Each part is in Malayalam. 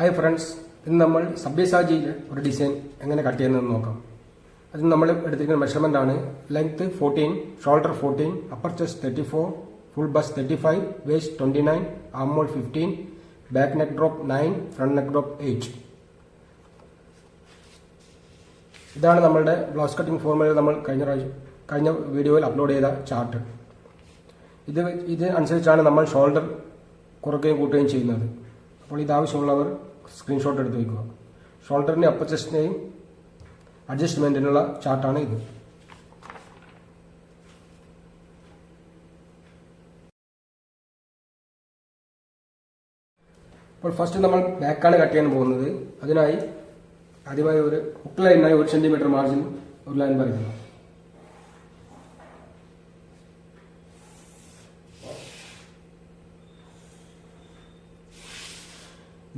ഹായ് ഫ്രണ്ട്സ് ഇന്ന് നമ്മൾ സബ്യസാജിയിലെ ഒരു ഡിസൈൻ എങ്ങനെ കട്ട് ചെയ്യുന്നതെന്ന് നോക്കാം. അതിന് നമ്മൾ എടുത്തിരിക്കുന്ന മെഷർമെന്റ് ആണ് length fourteen shoulder fourteen upper chest thirty four full bust thirty five waist twenty nine armhole fifteen back neck drop nine front neck drop eight ഇതാണ് നമ്മളുടെ ബ്ലൗസ് കട്ടിംഗ് ഫോർമുല നമ്മൾ കഴിഞ്ഞ കഴിഞ്ഞ വീഡിയോയിൽ അപ്ലോഡ് ചെയ്ത ചാർട്ട് ഇത് ഇത് അനുസരിച്ചാണ് നമ്മൾ ഷോൾഡർ കുറയ്ക്കുകയും കൂട്ടുകയും ചെയ്യുന്നത്. അപ്പോൾ ഇത് ആവശ്യമുള്ളവർ സ്ക്രീൻഷോട്ട് എടുത്ത് വയ്ക്കുക ഷോൾഡറിന്റെ അപ്പർ ചെസ്റ്റിനെയും അഡ്ജസ്റ്റ്മെന്റിനുള്ള ചാർട്ടാണ് ഇത്. അപ്പോൾ ഫസ്റ്റ് നമ്മൾ ബാക്കാണ് കട്ട് ചെയ്യാൻ പോകുന്നത്. അതിനായി ആദ്യമായി ഒരു ഹുക്ക് ലൈനായി ഒരു സെന്റിമീറ്റർ മാർജിൻ ഒരു ലൈൻ വരയ്ക്കണം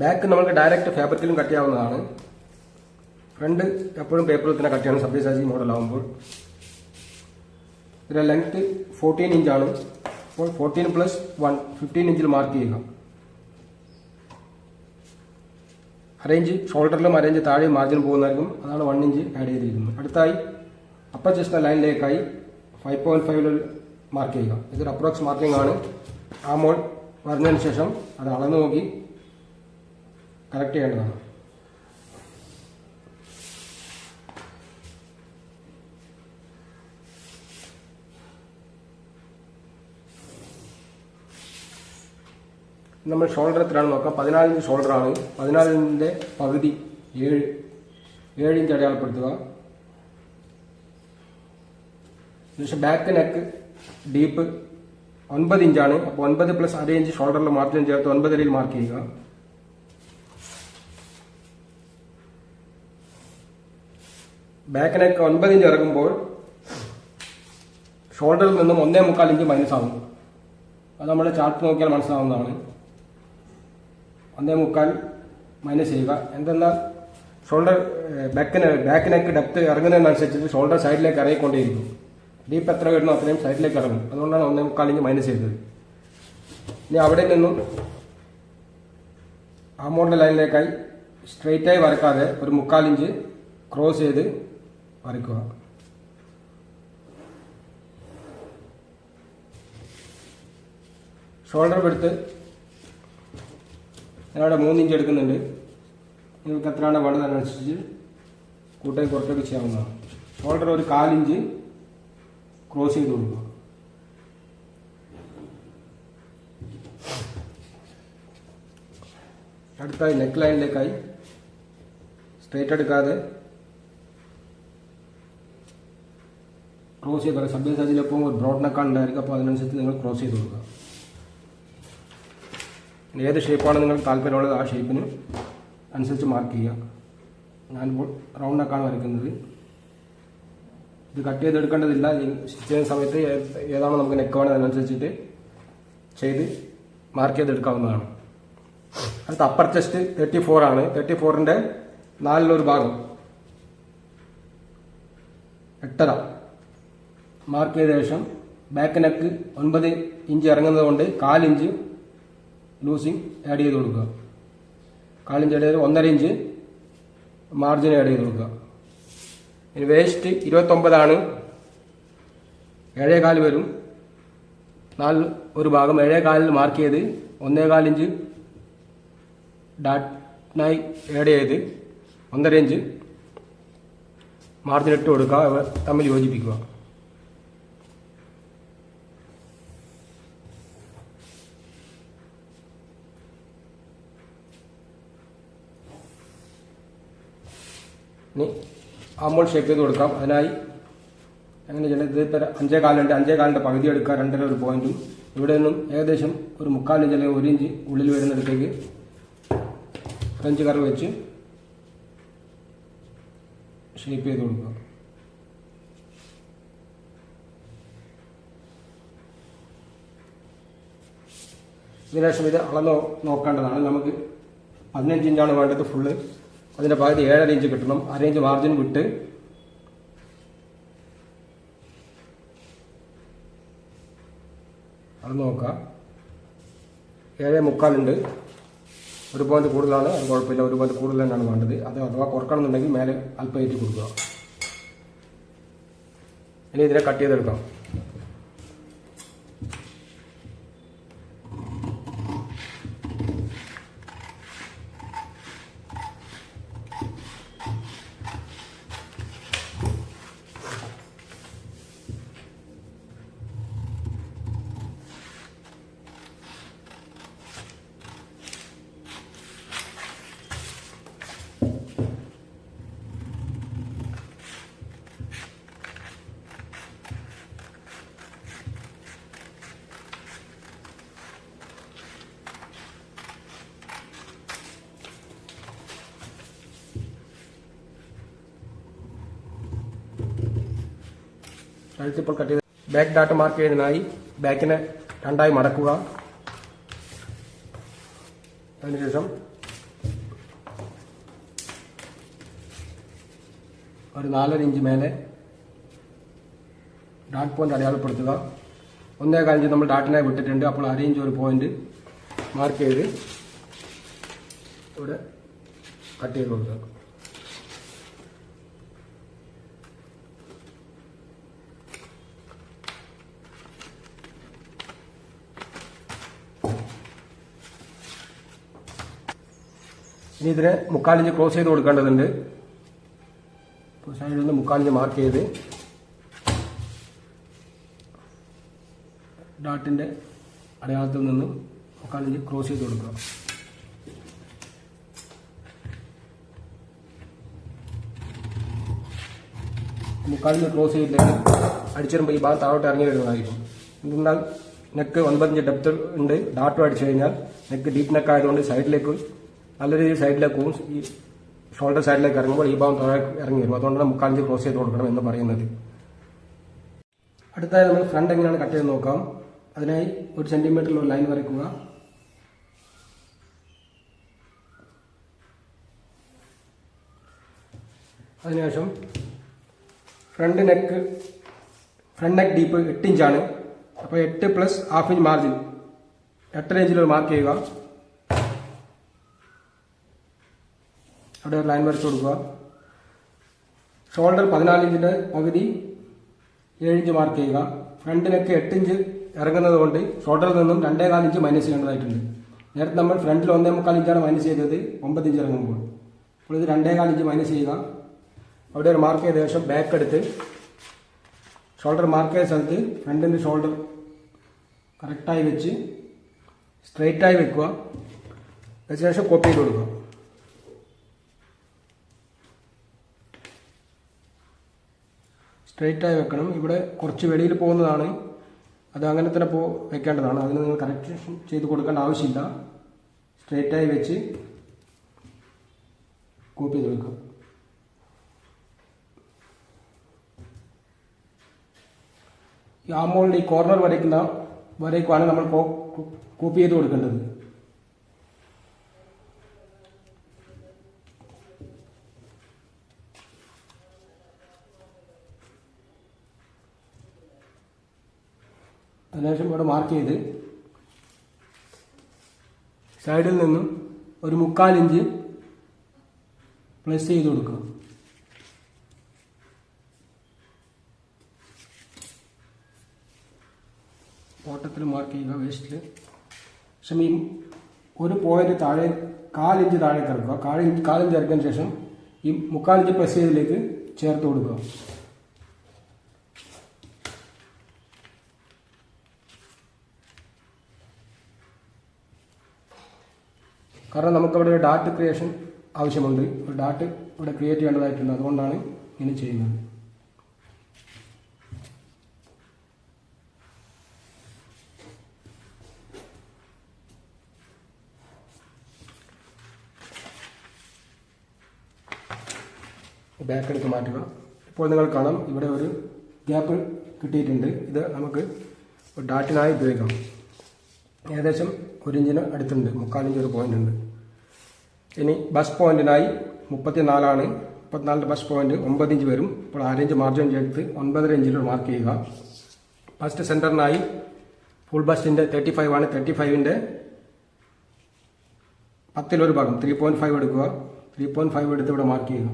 ബാക്ക് നമുക്ക് ഡയറക്റ്റ് ഫാബ്രിക്കിലും കട്ട് ചെയ്യാവുന്നതാണ്. ഫ്രണ്ട് എപ്പോഴും പേപ്പറിൽ തന്നെ കട്ട് ചെയ്യണം. സബ്യസാജി മോഡൽ ആകുമ്പോൾ ഇതിന്റെ ലെങ്ത് ഫോർട്ടീൻ ആണ്. അപ്പോൾ ഫോർട്ടീൻ പ്ലസ് വൺ ഫിഫ്റ്റീൻ ഇഞ്ചിൽ മാർക്ക് ചെയ്യുക. അറേഞ്ച് ഷോൾഡറിലും അറേഞ്ച് താഴെ മാർജിൻ പോകുന്നതായിരിക്കും. അതാണ് വൺ ഇഞ്ച് ആഡ് ചെയ്തിരിക്കുന്നത്. അടുത്തായി അപ്പർ ചെസ്റ്റ് ലൈനിലേക്കായി ഫൈവ് പോയിന്റ് ഫൈവിൽ മാർക്ക് ചെയ്യുക. ഇതൊരു അപ്രോക്സ് മാർക്കിംഗ് ആണ്. ആ മോൾ വരുന്നതിന് ശേഷം അത് അളന്നു നോക്കി കറക്റ്റ് ചെയ്യേണ്ടതാണ് നമ്മൾ ഷോൾഡർ എത്രയാണ് നോക്കാം. പതിനാലിഞ്ച് ഷോൾഡർ ആണ്. പതിനാലിന്റെ പകുതി ഏഴ്. ഏഴ് ഇഞ്ച് അടയാളപ്പെടുത്തുക. പക്ഷേ ബാക്ക് നെക്ക് ഡീപ്പ് ഒൻപത് ഇഞ്ചാണ്. അപ്പോൾ ഒൻപത് പ്ലസ് അര ഇഞ്ച് ഷോൾഡറിൽ മാർജിൻ ചേർത്ത് ഒൻപതരയിൽ മാർക്ക് ചെയ്യുക. ബാക്ക് നെക്ക് ഒൻപത് ഇഞ്ച് ഇറങ്ങുമ്പോൾ ഷോൾഡറിൽ നിന്നും ഒന്നേ മുക്കാൽ ഇഞ്ച് മൈനസ് ആകും അത് നമ്മൾ ചാർട്ട് നോക്കിയാൽ മനസ്സിലാവുന്നതാണ്. ഒന്നേ മുക്കാൽ മൈനസ് ചെയ്യുക. എന്തെന്നാൽ ഷോൾഡർ ബാക്കിന് ബാക്ക് നെക്ക് ഡെപ്ത് ഇറങ്ങുന്നതിനനുസരിച്ച് ഷോൾഡർ സൈഡിലേക്ക് ഇറങ്ങിക്കൊണ്ടേയിരിക്കും. ഡീപ്പ് എത്ര വരുന്നോ അത്രയും സൈഡിലേക്ക് ഇറങ്ങും. അതുകൊണ്ടാണ് ഒന്നേ മുക്കാൽ ഇഞ്ച് മൈനസ് ചെയ്തത്. ഇനി അവിടെ നിന്നും ആ മോഡൽ ലൈനിലേക്കായി സ്ട്രെയിറ്റായി വരക്കാതെ ഒരു മുക്കാൽ ഇഞ്ച് ക്രോസ് ചെയ്ത് വരയ്ക്കുക ഷോൾഡർ എടുത്ത് ഞാനവിടെ മൂന്ന് ഇഞ്ച് എടുക്കുന്നുണ്ട്. നിങ്ങൾക്ക് എത്രയാണ് വേണ്ടത് അതിനനുസരിച്ച് കൂട്ടായി കുറച്ചൊക്കെ ചെയ്യാവുന്നതാണ്. ഷോൾഡർ ഒരു കാലിഞ്ച് ക്രോസ് ചെയ്ത് കൊടുക്കുക. അടുത്തായി നെക്ക് ലൈനിലേക്കായി സ്ട്രേറ്റ് എടുക്കാതെ ക്രോസ് ചെയ്ത് സബ്യ സൈസിലൊപ്പം ഒരു ബ്രോഡ് നെക്കാണ് ഉണ്ടായിരിക്കും അപ്പോൾ അതിനനുസരിച്ച് നിങ്ങൾ ക്രോസ് ചെയ്ത് കൊടുക്കുക. ഏത് ഷേപ്പാണ് നിങ്ങൾക്ക് താല്പര്യമുള്ളത് ആ ഷേപ്പിന് അനുസരിച്ച് മാർക്ക് ചെയ്യുക. ഞാനിപ്പോൾ റൗണ്ട് നെക്കാണ് വരയ്ക്കുന്നത്. ഇത് കട്ട് ചെയ്തെടുക്കേണ്ടതില്ല സ്റ്റിച്ച് ചെയ്യുന്ന സമയത്ത് ഏതാണോ നമുക്ക് നെക്ക് വേണം അതിനനുസരിച്ചിട്ട് ചെയ്ത് മാർക്ക് ചെയ്തെടുക്കാവുന്നതാണ് അടുത്ത അപ്പർ ചെസ്റ്റ് തേർട്ടി ഫോർ ആണ്. തേർട്ടി ഫോറിന്റെ നാലിലൊരു ഭാഗം. എട്ടര. മാർക്ക് ചെയ്ത ശേഷം ബാക്ക് നെക്ക് ഒൻപത് ഇഞ്ച് ഇറങ്ങുന്നത് കൊണ്ട് കാലിഞ്ച് ലൂസിങ് ആഡ് ചെയ്ത് കൊടുക്കുക. കാലിഞ്ച് ആഡ് ചെയ്ത് ഒന്നര ഇഞ്ച് മാർജിൻ ആഡ് ചെയ്ത് കൊടുക്കുക. ഇനി വേസ്റ്റ് ഇരുപത്തൊമ്പതാണ് ഏഴേകാൽ വരും. നാല് ഒരു ഭാഗം ഏഴേകാലിൽ മാർക്ക് ചെയ്ത് ഒന്നേകാൽ ഇഞ്ച് ഡാറ്റിനായി ആഡ് ചെയ്ത് ഒന്നര ഇഞ്ച് മാർജിൻ ഇട്ട് കൊടുക്കുക. തമ്മിൽ യോജിപ്പിക്കുക. ഇനി ആമ്പോൾ ഷേക്ക് ചെയ്ത് കൊടുക്കാം. അതിനായി എങ്ങനെ ചെയ്യണം ഇത് ഇപ്പം അഞ്ചേ കാലുണ്ട് അഞ്ചേ കാലിന്റെ പകുതി എടുക്കുക. രണ്ടര ഒരു പോയിന്റും ഇവിടെ നിന്നും ഏകദേശം ഒരു മുക്കാൽ ഇഞ്ച് അല്ലെങ്കിൽ ഒരു ഇഞ്ച് ഉള്ളിൽ വരുന്നിടത്തേക്ക് ഫ്രഞ്ച് കറി വെച്ച് ഷേപ്പ് ചെയ്ത് കൊടുക്കുക. ഇതിനുശേഷം ഇത് അളന്ന് നോക്കേണ്ടതാണ്. നമുക്ക് പതിനഞ്ച് ഇഞ്ചാണ് വേണ്ടത് ഫുള്ള് അതിന്റെ പകുതി ഏഴര ഇഞ്ച് കിട്ടണം. അര ഇഞ്ച് മാർജിൻ വിട്ട് അത് നോക്കാം ഏഴ് മുക്കാലുണ്ട് ഒരു പോയിന്റ് കൂടുതലാണ്. അത് കുഴപ്പമില്ല. ഒരു പോയിന്റ് കൂടുതൽ തന്നെയാണ് വേണ്ടത്. അത് അഥവാ കുറക്കണമെന്നുണ്ടെങ്കിൽ മേലെ അല്പം ഏറ്റി കൊടുക്കുക. ഇനി ഇതിനെ കട്ട് ചെയ്തെടുക്കാം. കഴുത്തിപ്പോൾ കട്ട് ചെയ്ത് ബാക്ക് ഡാറ്റ മാർക്ക് ചെയ്യുന്നതിനായി ബാക്കിനെ രണ്ടായി മടക്കുക. അതിനുശേഷം ഒരു നാലര ഇഞ്ച് മേലെ ഡാറ്റ് പോയിന്റ് അടയാളപ്പെടുത്തുക. ഒന്നേ കാലിഞ്ച് നമ്മൾ ഡാട്ടിനെ വിട്ടിട്ടുണ്ട്. അപ്പോൾ അര ഇഞ്ച് ഒരു പോയിന്റ് മാർക്ക് ചെയ്ത് ഇവിടെ കട്ട് ചെയ്ത് കൊടുക്കുക. ഇനി ഇതിനെ മുക്കാലിഞ്ച് ക്ലോസ് ചെയ്ത് കൊടുക്കേണ്ടതുണ്ട്. സൈഡിൽ നിന്ന് മുക്കാലിഞ്ച് മാർക്ക് ചെയ്ത് ഡാട്ടിന്റെ അടയാളത്തിൽ നിന്ന് മുക്കാലിഞ്ച് ക്രോസ് ചെയ്ത് കൊടുക്കുക മുക്കാലിഞ്ച് ക്രോസ് ചെയ്തില്ലെങ്കിൽ അടിച്ചിടുമ്പോൾ ഈ ഭാഗം താഴോട്ട് ഇറങ്ങി വരുന്നതായിരിക്കും. എന്തെന്നാൽ നെക്ക് ഒൻപതിഞ്ച് ഡെപ്ത് ഉണ്ട്. ഡാട്ടും അടിച്ചു കഴിഞ്ഞാൽ നെക്ക് ഡീപ്പ് നെക്ക് ആയതുകൊണ്ട് സൈഡിലേക്ക് നല്ല രീതിയിൽ സൈഡിലേക്ക് ഈ ഷോൾഡർ സൈഡിലേക്ക് ഇറങ്ങുമ്പോൾ ഈ ഭാഗം താഴെ ഇറങ്ങി വരും. അതുകൊണ്ടാണ് മുക്കാലഞ്ച് ക്രോസ് ചെയ്ത് കൊടുക്കണം എന്ന് പറയുന്നത്. അടുത്തായി നമ്മൾ ഫ്രണ്ട് എങ്ങനെയാണ് കട്ട് ചെയ്ത് നോക്കാം. അതിനായി ഒരു സെന്റിമീറ്ററിൽ ഒരു ലൈൻ വരയ്ക്കുക. അതിനുശേഷം front neck front neck deep എട്ട് ഇഞ്ചാണ്. അപ്പോൾ എട്ട് പ്ലസ് ഹാഫ് ഇഞ്ച് മാർജിൻ. എട്ടര ഇഞ്ചിൽ മാർക്ക് ചെയ്യുക. അവിടെ ഒരു ലൈൻ വരച്ച് കൊടുക്കുക. ഷോൾഡർ പതിനാല് ഇഞ്ചിന്റെ പകുതി ഏഴ് ഇഞ്ച് മാർക്ക് ചെയ്യുക. ഫ്രണ്ടിനൊക്കെ നെക്ക് എട്ട് ഇഞ്ച് ഇറങ്ങുന്നത് കൊണ്ട് ഷോൾഡറിൽ നിന്നും രണ്ടേ കാൽ ഇഞ്ച് മൈനസ് ചെയ്യേണ്ടതായിട്ടുണ്ട്. നേരത്തെ നമ്മൾ ഫ്രണ്ടിൽ ഒന്നേ മുക്കാൽ ഇഞ്ചാണ് മൈനസ് ചെയ്തത്. ഒമ്പത് ഇഞ്ച് ഇറങ്ങുമ്പോൾ. അപ്പോൾ ഇത് രണ്ടേ കാൽ ഇഞ്ച് മൈനസ് ചെയ്യുക. അവിടെ ഒരു മാർക്ക് ചെയ്ത ശേഷം ബാക്ക് എടുത്ത് ഷോൾഡർ മാർക്ക് ചെയ്ത സ്ഥലത്ത് ഫ്രണ്ടിന്റെ ഷോൾഡർ കറക്റ്റായി വെച്ച് സ്ട്രെയിറ്റായി വെക്കുക. അതിനുശേഷം ശേഷം കോപ്പി ചെയ്ത് കൊടുക്കുക. സ്ട്രെയിറ്റ് ആയി വെക്കണം. ഇവിടെ കുറച്ച് വെളിയിൽ പോകുന്നതാണ്. അത് അങ്ങനെ തന്നെ പോ വെക്കേണ്ടതാണ്. അതിന് നിങ്ങൾ കറക്ഷൻ ചെയ്ത് കൊടുക്കേണ്ട ആവശ്യമില്ല. സ്ട്രെയിറ്റ് ആയി വെച്ച് കോപ്പി ചെയ്ത് വെക്കാം ഈ ആമോളിൽ ഈ കോർണർ വരയ്ക്കുന്ന വരയ്ക്കുവാണ് നമ്മൾ കോപ്പി ചെയ്ത് കൊടുക്കേണ്ടത്. അതിനുശേഷം ഇവിടെ മാർക്ക് ചെയ്ത് സൈഡിൽ നിന്നും ഒരു മുക്കാൽ ഇഞ്ച് പ്ലസ് ചെയ്ത് കൊടുക്കുക. ഓട്ടത്തിൽ മാർക്ക് ചെയ്യുക വേസ്റ്റിൽ പക്ഷേ ഈ ഒരു പോയിന്റ് താഴെ കാലിഞ്ച് താഴേക്ക് ഇറക്കുക കാലിഞ്ച് കാലിഞ്ച് ഇറക്കിയതിന് ശേഷം ഈ മുക്കാലിഞ്ച് പ്ലസ് ചെയ്തിലേക്ക് ചേർത്ത് കൊടുക്കുക. കാരണം നമുക്കവിടെ ഒരു ഡാറ്റ് ക്രിയേഷൻ ആവശ്യമുണ്ട്. ഒരു ഡാറ്റ് ഇവിടെ ക്രിയേറ്റ് ചെയ്യേണ്ടതായിട്ടുണ്ട്. അതുകൊണ്ടാണ് ഇങ്ങനെ ചെയ്യുന്നത്. ബാക്ക് എടുത്ത് മാറ്റുക. ഇപ്പോൾ നിങ്ങൾ കാണാം ഇവിടെ ഒരു ഗ്യാപ്പ് കിട്ടിയിട്ടുണ്ട്. ഇത് നമുക്ക് ഡാറ്റിനായി ഉപയോഗിക്കാം. ഏകദേശം ഒരു ഇഞ്ചിന് അടുത്തുണ്ട്. മുക്കാലിഞ്ച് ഒരു പോയിന്റ് ഉണ്ട്. ഇനി ബസ് പോയിന്റിനായി മുപ്പത്തിനാലാണ്. മുപ്പത്തിനാലിന്റെ ബസ് പോയിന്റ് ഒമ്പത് ഇഞ്ച് വരും. ഇപ്പോൾ ആറ് ഇഞ്ച് മാർജിൻ ചേർത്ത് ഒൻപതര ഇഞ്ചിൽ മാർക്ക് ചെയ്യുക. ഫസ്റ്റ് സെന്ററിനായി ഫുൾ ബസ്റ്റിന്റെ തേർട്ടി ഫൈവ് ആണ്. തേർട്ടി ഫൈവിന്റെ പത്തിലൊരു ഭാഗം. ത്രീ പോയിന്റ് ഫൈവ് എടുക്കുക. ത്രീ പോയിന്റ് ഫൈവ് എടുത്ത് ഇവിടെ മാർക്ക് ചെയ്യുക.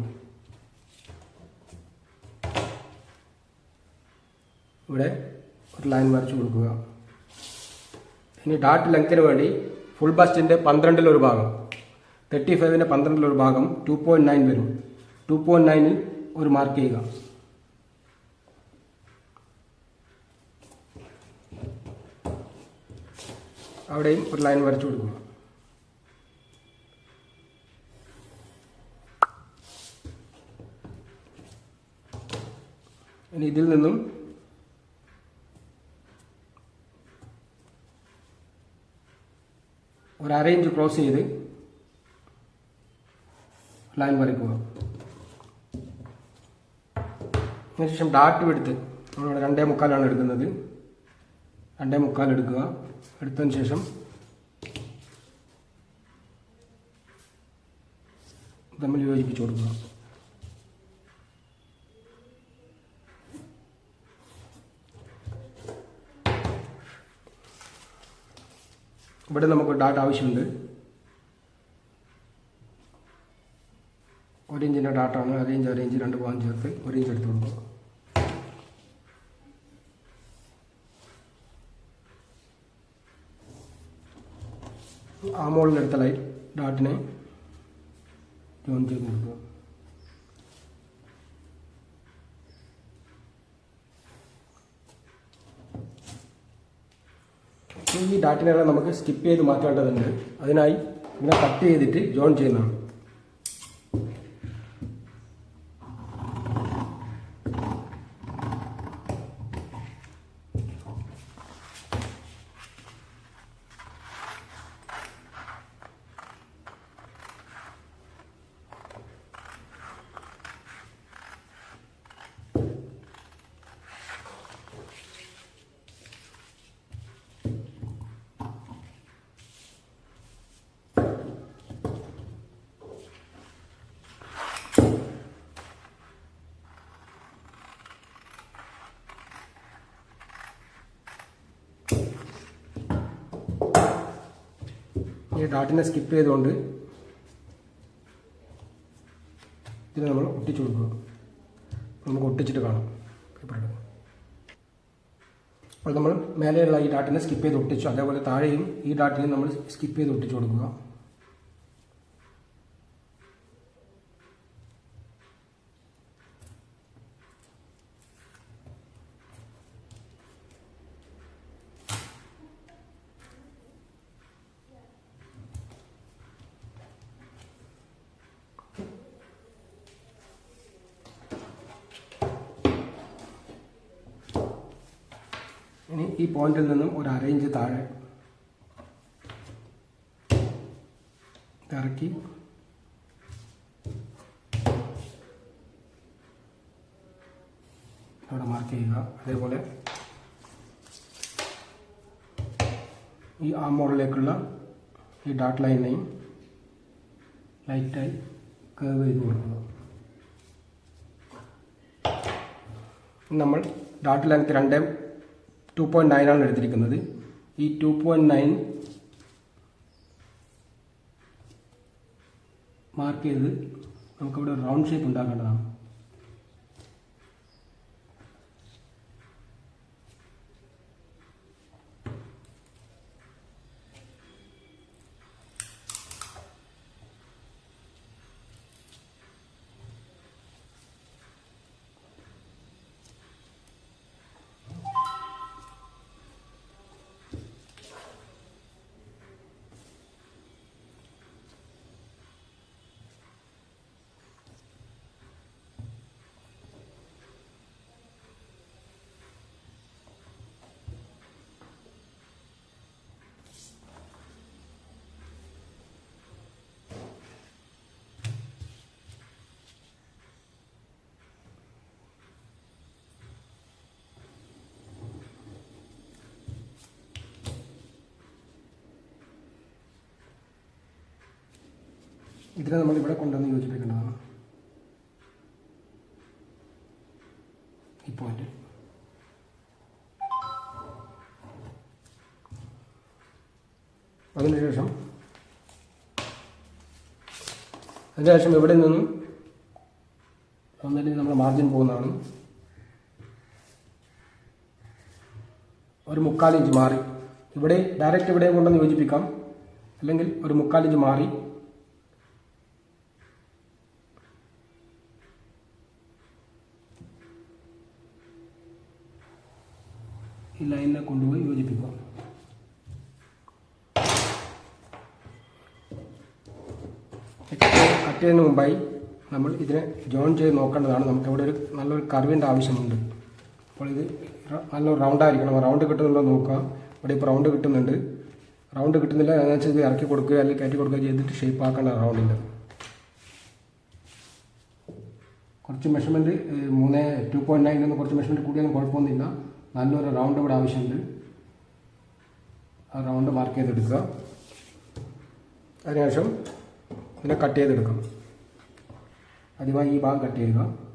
ഇവിടെ ഒരു ലൈൻ വരച്ചു കൊടുക്കുക. ഇനി ഡാട്ട് ലെങ്ത്തിന് വേണ്ടി ഫുൾ ബസ്റ്റിന്റെ പന്ത്രണ്ടിലൊരു ഭാഗം. തേർട്ടി ഫൈവിന്റെ പന്ത്രണ്ടിലൊരു ഭാഗം ടു പോയിന്റ് നയൻ വരും. ടു പോയിന്റ് നയനിൽ ഒരു മാർക്ക് ചെയ്യുക. അവിടെയും ഒരു ലൈൻ വരച്ചു കൊടുക്കുക. ഇനി ഇതിൽ നിന്നും ഒരു അറേഞ്ച് ക്രോസ് ചെയ്ത് ലൈൻ വരയ്ക്കുക. അതിനുശേഷം ഡാട്ട് എടുത്ത് നമ്മളിവിടെ രണ്ടേ മുക്കാലാണ് എടുക്കുന്നത്. രണ്ടേ മുക്കാൽ എടുക്കുക. എടുത്തതിന് ശേഷം തമ്മിൽ യോജിപ്പിച്ചു കൊടുക്കുക. ഇവിടെ നമുക്ക് ഡാട്ട് ആവശ്യമുണ്ട്. ഒരു ഇഞ്ചിന്റെ ഡാട്ടാണ് അര ഇഞ്ച് അര ഇഞ്ച് രണ്ട് ഭാഗം ചേർത്ത് ഒരു ഇഞ്ച് എടുത്ത് കൊടുക്കുക ആ മുകളിലെടുത്ത ലൈറ്റ് ഡാട്ടിനെ ജോയിൻ ചെയ്ത് കൊടുക്കുക ഈ ഡാറ്റിനെല്ലാം നമുക്ക് സ്കിപ്പ് ചെയ്ത് മാറ്റേണ്ടതുണ്ട് അതിനായി ഇങ്ങനെ കട്ട് ചെയ്തിട്ട് ജോയിൻ ചെയ്യുന്നതാണ് ഈ ഡാറ്റിനെ സ്കിപ്പ് ചെയ്തുകൊണ്ട് ഇതിനെ നമ്മൾ ഒട്ടിച്ചു കൊടുക്കുക. നമുക്ക് ഒട്ടിച്ചിട്ട് കാണാം. പേപ്പറിൽ അപ്പോൾ നമ്മൾ മേലെയുള്ള ഈ ഡാറ്റിനെ സ്കിപ്പ് ചെയ്ത് ഒട്ടിച്ചു. അതേപോലെ താഴെയും ഈ ഡാറ്റിനെ നമ്മൾ സ്കിപ്പ് ചെയ്ത് ഒട്ടിച്ചു കൊടുക്കുക ഇനി ഈ പോയിന്റിൽ നിന്നും ഒരു അര ഇഞ്ച് താഴെ. ഇറക്കി. അവിടെ മാർക്ക് ചെയ്യുക. അതേപോലെ ഈ ആ മോഡലിലേക്കുള്ള ഈ ഡാട്ട് ലൈനെയും ലൈറ്റായി കേവ് ചെയ്ത് കൊടുക്കുക. നമ്മൾ ഡാട്ട് ലെങ്ത് രണ്ട് ടു പോയിന്റ് നയനാണ് എടുത്തിരിക്കുന്നത്. ഈ ടു പോയിന്റ് നയൻ മാർക്ക് ചെയ്ത് നമുക്കിവിടെ റൗണ്ട് ഷേപ്പ് ഉണ്ടാക്കേണ്ടതാണ്. ഇതിനെ നമ്മൾ ഇവിടെ കൊണ്ടുവന്ന് യോജിപ്പിക്കേണ്ടതാണ്. ഈ പോയിന്റ് അതിനുശേഷം അതിനുശേഷം ഇവിടെ നിന്നും ഒന്നിട്ട് നമ്മൾ മാർജിൻ പോകുന്നതാണ്. ഒരു മുക്കാൽ ഇഞ്ച് മാറി. ഇവിടെ ഡയറക്റ്റ് ഇവിടെ കൊണ്ടുവന്ന് യോജിപ്പിക്കാം. അല്ലെങ്കിൽ ഒരു മുക്കാൽ ഇഞ്ച് മാറി ഈ ലൈനിനെ കൊണ്ടുപോയി യോജിപ്പിക്കുക. കട്ട് ചെയ്യുന്നതിന് മുമ്പായി നമ്മൾ ഇതിനെ ജോയിൻ ചെയ്ത് നോക്കേണ്ടതാണ്. നമുക്ക് ഇവിടെ ഒരു നല്ലൊരു കർവിന്റെ ആവശ്യമുണ്ട്. അപ്പോൾ ഇത് നല്ലൊരു റൗണ്ട് ആയിരിക്കണം. റൗണ്ട് കിട്ടുന്നുണ്ടോ നോക്കുക ഇവിടെ ഇപ്പോൾ റൗണ്ട് കിട്ടുന്നുണ്ട്. റൗണ്ട് കിട്ടുന്നില്ല. അതിനനുസരിച്ച് ഇത് ഇറക്കി കൊടുക്കുക അല്ലെങ്കിൽ കയറ്റി കൊടുക്കുക ചെയ്തിട്ട് ഷേപ്പ് ആക്കേണ്ട റൗണ്ടിന്റെ കുറച്ച് മെഷർമെന്റ് മൂന്ന് ടു പോയിന്റ് നയൻ എന്ന് കുറച്ച് മെഷർമെന്റ് കൂടിയാലും കുഴപ്പമൊന്നുമില്ല. നല്ലൊരു റൗണ്ട് ഇവിടെ ആവശ്യമുണ്ട്. ആ റൗണ്ട് മാർക്ക് ചെയ്തെടുക്കുക. അതിനുശേഷം ഇതിനെ കട്ട് ചെയ്തെടുക്കണം ആദ്യമായി ഈ ഭാഗം കട്ട് ചെയ്യുക.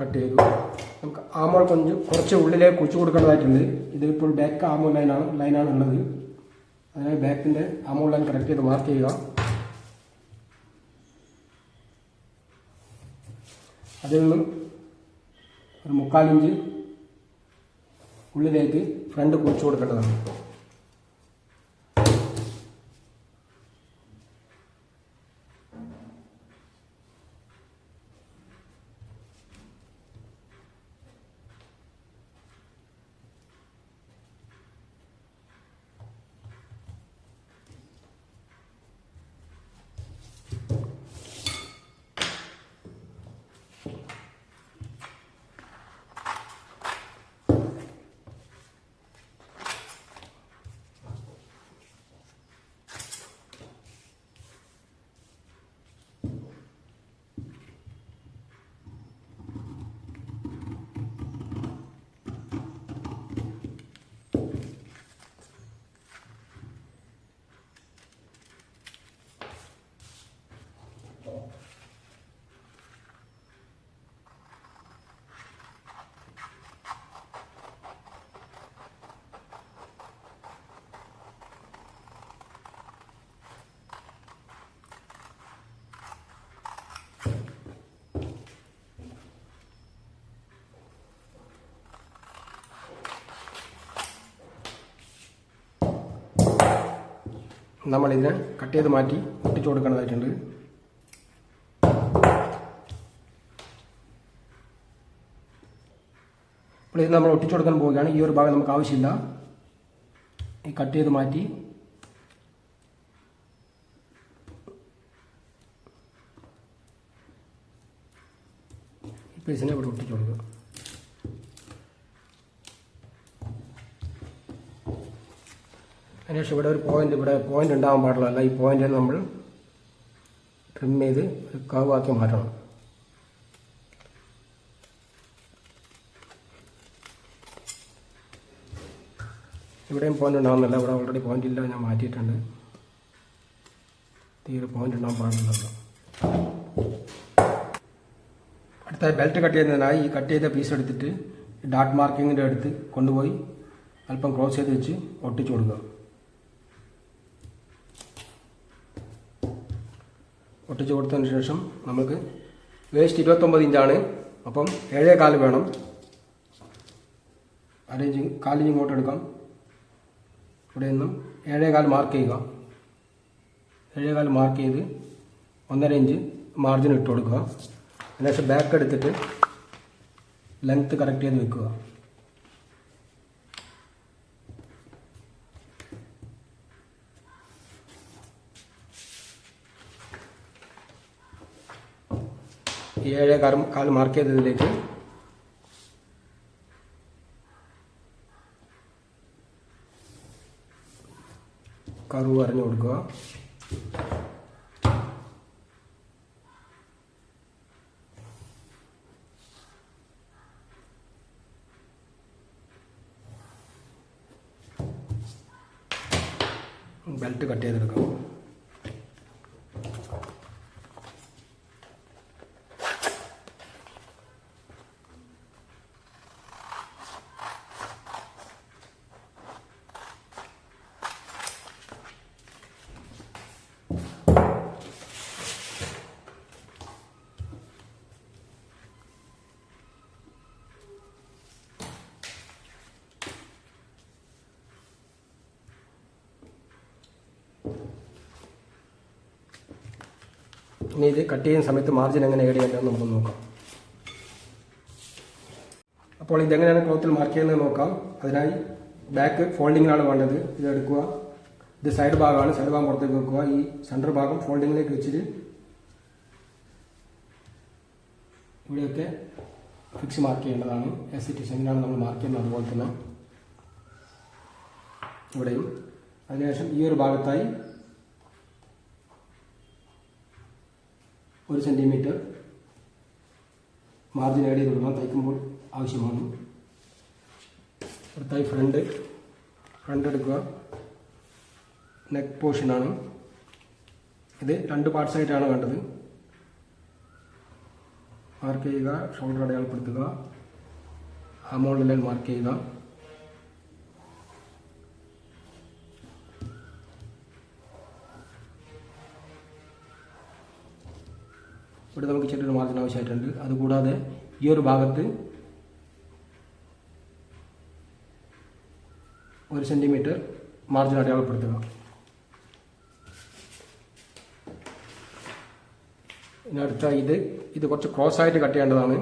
കട്ട് ചെയ്തു. നമുക്ക് ആമോൾ കൊഞ്ച് കുറച്ച് ഉള്ളിലേക്ക് കുഴിച്ചു കൊടുക്കേണ്ടതായിട്ടുണ്ട്. ഇതിപ്പോൾ ബാക്ക് ആമോൾ ലൈനാണ് ലൈനാണ് ഉള്ളത്. അതിനാൽ ബാക്കിന്റെ ആമോൾ ലൈൻ കറക്റ്റ് ചെയ്ത് മാർക്ക് ചെയ്യുക. അതിൽ നിന്നും ഒരു മുക്കാലിഞ്ച് ഉള്ളിലേക്ക് ഫ്രണ്ട് കുറിച്ച് കൊടുക്കേണ്ടതാണ്. നമ്മളിതിനെ കട്ട് ചെയ്ത് മാറ്റി ഒട്ടിച്ചു കൊടുക്കേണ്ടതായിട്ടുണ്ട് അപ്പോൾ ഇത് നമ്മൾ ഒട്ടിച്ചു കൊടുക്കാൻ പോവുകയാണ്. ഈ ഒരു ഭാഗം നമുക്ക് ആവശ്യമില്ല. ഈ കട്ട് ചെയ്ത് മാറ്റി പീസിനെ ഇവിടെ ഒട്ടിച്ചു കൊടുക്കുക. അതിനുശേഷം ഇവിടെ ഒരു പോയിന്റ് ഇവിടെ പോയിന്റ് ഉണ്ടാകാൻ പാടില്ല. ഈ പോയിന്റ് നമ്മൾ ട്രിം ചെയ്ത് ഒരു കവാക്കി മാറ്റണം. ഇവിടെയും പോയിന്റ് ഉണ്ടാകുന്നില്ല ഇവിടെ ഓൾറെഡി പോയിന്റ് ഇല്ല. ഞാൻ മാറ്റിയിട്ടുണ്ട്. തീരെ പോയിന്റ് ഉണ്ടാകാൻ പാടില്ലല്ലോ. അടുത്ത ബെൽറ്റ് കട്ട് ചെയ്യുന്നതിനായി ഈ കട്ട് ചെയ്ത പീസ് എടുത്തിട്ട് ഡാട്ട് മാർക്കിങ്ങിന്റെ അടുത്ത് കൊണ്ടുപോയി അല്പം ക്രോസ് ചെയ്ത് വെച്ച് ഒട്ടിച്ചു കൊടുക്കുക. ഒട്ടിച്ച് കൊടുത്തതിന് ശേഷം നമുക്ക് വേസ്റ്റ് ഇരുപത്തൊമ്പത് ഇഞ്ചാണ് അപ്പം ഏഴേ കാൽ വേണം. അരയിഞ്ച് കാലിഞ്ച് ഇങ്ങോട്ട് എടുക്കാം. ഇവിടെ നിന്നും ഏഴേ കാൽ മാർക്ക് ചെയ്യുക. ഏഴേ കാൽ മാർക്ക് ചെയ്ത് ഒന്നര ഇഞ്ച് മാർജിൻ ഇട്ട് കൊടുക്കുക. അതിനുശേഷം ബാക്ക് എടുത്തിട്ട് ലെങ്ത്ത് കറക്റ്റ് ചെയ്ത് വെക്കുക. ഈ ഏഴേ കാൽ കാൽ മാർക്ക് ചെയ്തതിലേക്ക് കറു പറഞ്ഞു കൊടുക്കുക. ബെൽറ്റ് കട്ട് ചെയ്തെടുക്കാം. ഇനി ഇത് കട്ട് ചെയ്യുന്ന സമയത്ത് മാർജിൻ എങ്ങനെ ഏഡ് ചെയ്യേണ്ടതെന്ന് നമുക്ക് നോക്കാം. അപ്പോൾ ഇതെങ്ങനെയാണ് ക്ലോത്തിൽ മാർക്ക് ചെയ്യുന്നത് നോക്കാം. അതിനായി ബാക്ക് ഫോൾഡിങ്ങിലാണ് വേണ്ടത്. ഇത് എടുക്കുക. ഇത് സൈഡ് ഭാഗമാണ്. സൈഡ് ഭാഗം പുറത്തേക്ക് വെക്കുക. ഈ സെന്റർ ഭാഗം ഫോൾഡിങ്ങിലേക്ക് വെച്ചിട്ട് ഇവിടെയൊക്കെ ഫിക്സ് മാർക്ക് ചെയ്യേണ്ടതാണ്. എസ് ടി എങ്ങനെയാണ് നമ്മൾ മാർക്ക് ചെയ്യുന്നത്? അതുപോലെ തന്നെ ഇവിടെയും. അതിനുശേഷം ഈ ഒരു ഭാഗത്തായി ഒരു സെന്റിമീറ്റർ മാർജിൻ ആഡ് ചെയ്ത് കൊടുക്കണം. തയ്ക്കുമ്പോൾ ആവശ്യമാണ്. അടുത്തായി ഫ്രണ്ട് ഫ്രണ്ട് എടുക്കുക. നെക്ക് പോർഷനാണ് ഇത് രണ്ട് പാർട്സ് ആയിട്ടാണ് വേണ്ടത്. മാർക്ക് ചെയ്യുക ഷോൾഡർ അടയാളപ്പെടുത്തുക. ആ മോളിലെ മാർക്ക് ചെയ്യുക. ഇവിടെ നമുക്ക് ചെറിയൊരു മാർജിൻ ആവശ്യമായിട്ടുണ്ട്. അതുകൂടാതെ ഈ ഒരു ഭാഗത്ത് ഒരു സെന്റിമീറ്റർ മാർജിൻ അടയാളപ്പെടുത്തുക. ഇനി ഇത് ഇത് കുറച്ച് ക്രോസ് ആയിട്ട് കട്ട് ചെയ്യേണ്ടതാണ്.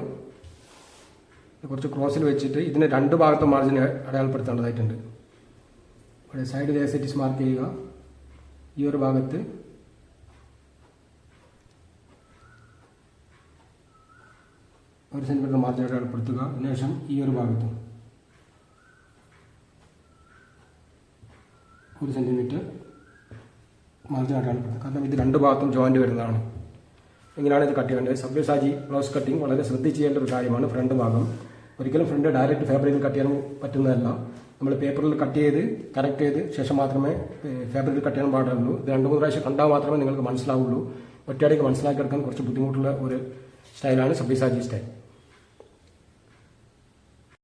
കുറച്ച് ക്രോസിൽ വെച്ചിട്ട് ഇതിന് രണ്ട് ഭാഗത്ത് മാർജിൻ അടയാളപ്പെടുത്തേണ്ടതായിട്ടുണ്ട്. ഇവിടെ സൈഡ് ലേസറ്റിസ് മാർക്ക് ചെയ്യുക. ഈ ഒരു ഭാഗത്ത് ഒരു സെന്റിമീറ്റർ മാർജിൻ അടയാളപ്പെടുത്തുക അതിനുശേഷം ഈ ഒരു ഭാഗത്തും ഒരു സെന്റിമീറ്റർ മാർജിൻ അടയാളപ്പെടുത്തുക കാരണം ഇത് രണ്ട് ഭാഗത്തും ജോയിന്റ് വരുന്നതാണ്. എങ്ങനെയാണ് ഇത് കട്ട് ചെയ്യേണ്ടത്. സബ്യസാജി ബ്ലൗസ് കട്ടിങ് വളരെ ശ്രദ്ധിച്ച് ചെയ്യേണ്ട ഒരു കാര്യമാണ് ഫ്രണ്ട് ഭാഗം. ഒരിക്കലും ഫ്രണ്ട് ഡയറക്റ്റ് ഫാബ്രിക്കിൽ കട്ട് ചെയ്യാൻ പറ്റുന്നതല്ല. നമ്മൾ പേപ്പറിൽ കട്ട് ചെയ്ത് കറക്റ്റ് ചെയ്ത് ശേഷം മാത്രമേ ഫാബ്രിക്കിൽ കട്ട് ചെയ്യാൻ പാടുള്ളൂ. ഇത് രണ്ട് മൂന്ന് പ്രാവശ്യം കണ്ടാൽ മാത്രമേ നിങ്ങൾക്ക് മനസ്സിലാവുള്ളൂ. ഒറ്റയടിക്ക് മനസ്സിലാക്കി എടുക്കാൻ കുറച്ച് ബുദ്ധിമുട്ടുള്ള ഒരു സ്റ്റൈലാണ് സബ്യസാജി സ്റ്റൈൽ